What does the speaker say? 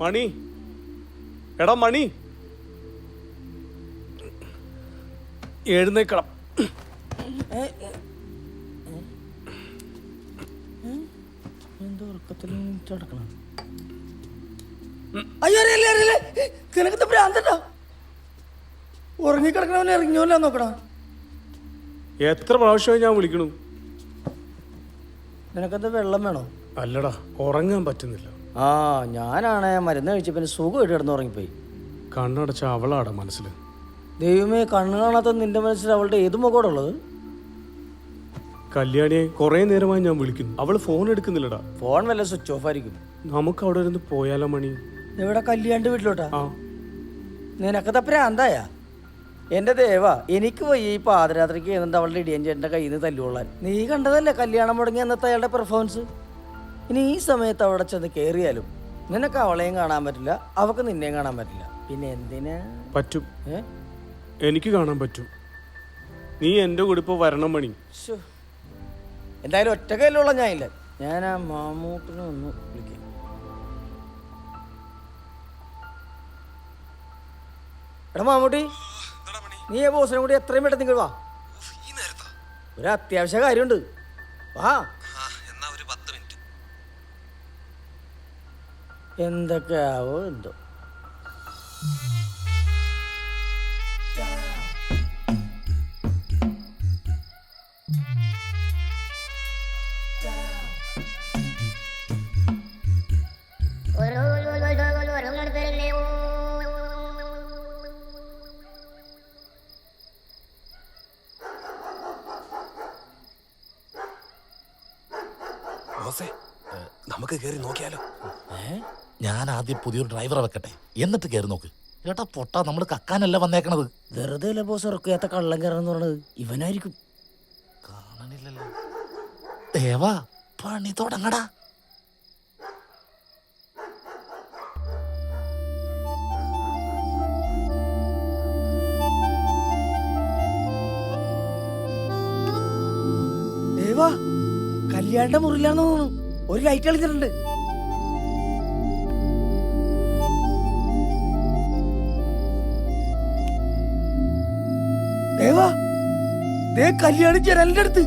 മണി. എടാ മണി. എഴുന്നേക്കണം. എന്തോ ഉറക്കത്തിൽ കിടക്കണം അയ്യോ അറിയില്ല അറിയില്ല. നിനക്കത്തെ ഭ്രാന്തട്ടോ ഉറങ്ങിക്കിടക്കണവനെ ഇറങ്ങിയോല്ല നോക്കണം? എത്ര പ്രാവശ്യമായി ഞാൻ വിളിക്കണു? നിനക്കെന്താ വെള്ളം വേണോ? അല്ലടാ ഉറങ്ങാൻ പറ്റുന്നില്ല. ആ ഞാനാണ് മരുന്ന് കഴിച്ചപ്പോൾ സുഖമായിട്ട് കിടന്നുറങ്ങിപ്പോയി. കണ്ണടച്ച അവളാണ് മനസ്സിൽ ദൈവമേ കണ്ണു കാണാത്ത നിന്റെ മനസ്സിൽ അവളുടെ ഏത് മുഖോടുള്ളത് കല്യാണിയെ കുറേ നേരമായി ഞാൻ വിളിക്കുന്നു. അവൾ ഫോൺ എടുക്കുന്നില്ലടാ. ഫോൺ വല്ല സ്വിച്ച് ഓഫ് ആയിരിക്കും. നമുക്ക് അവിടെ ഇരുന്ന് പോയാലോ മണി? ഇവിടെ കല്യാണ്ട് വീട്ടിലോട്ടാ? ആ. നിനക്കത്തെ പ്രാന്തായ? എന്റെ ദേവ എനിക്ക് വയ്യ ഈ പാതിരാത്രിക്ക് എന്നിട്ട് അവളുടെ ഇടിയൻ ചേട്ടന്റെ കയ്യിൽ നിന്ന് തല്ലുകൊള്ളാൻ. നീ കണ്ടതല്ലേ കല്യാണം മുടങ്ങി അന്നത്തെ അയാളുടെ പെർഫോമൻസ് ഇനി ഈ സമയത്ത് അവിടെ ചെന്ന് കയറിയാലും നിനക്ക് അവളെയും കാണാൻ പറ്റില്ല അവക്ക് നിന്നെയും കാണാൻ പറ്റില്ല. പിന്നെ എന്തിനാ? പറ്റും. ഏ? എനിക്ക് കാണാൻ പറ്റും. നീ എന്റെ കൂടെ ഇപ്പോൾ വരണം മണി. ശ്ശോ. എന്തായാലും ഒറ്റ കയ്യിലുള്ള ഞാൻ ഇല്ല ഞാൻ ആ മാമൂട്ടിനെ ഒന്ന് വിളിക്കാം. എടാ മാമൂട്ടി നീ ആ ബോസിനെ കൂടി എത്രയും പെട്ടെന്ന് നിങ്ങൾ വാ. ഒരു അത്യാവശ്യ കാര്യമുണ്ട്. വാ ആ എന്നാ ഒരു പത്ത് മിനിറ്റ് എന്തൊക്കെയാവോ എന്തോ. നമുക്ക് കയറി നോക്കിയാലോ? ഞാൻ ആദ്യം പുതിയൊരു ഡ്രൈവറെ വെക്കട്ടെ. എന്നിട്ട് കയറി നോക്ക്. ചേട്ടാ പൊട്ടാ നമ്മൾ കക്കാനല്ല വന്നേക്കണത്? വെറുതെ അല്ല ബോസ് ഇറക്കാത്ത കള്ളം കയറെന്ന് പറയണത്? ഇവനായിരിക്കും. കാണണില്ലല്ലോ ദേവാ പണി തുടങ്ങടാ. ദേവാ കല്യാണിന്റെ മുറിയിലാന്ന് തോന്നുന്നു. ഒരു ലൈറ്റ് കളിച്ചിട്ടുണ്ട്. ദേവാ ദേ കല്യാണി അടുത്ത്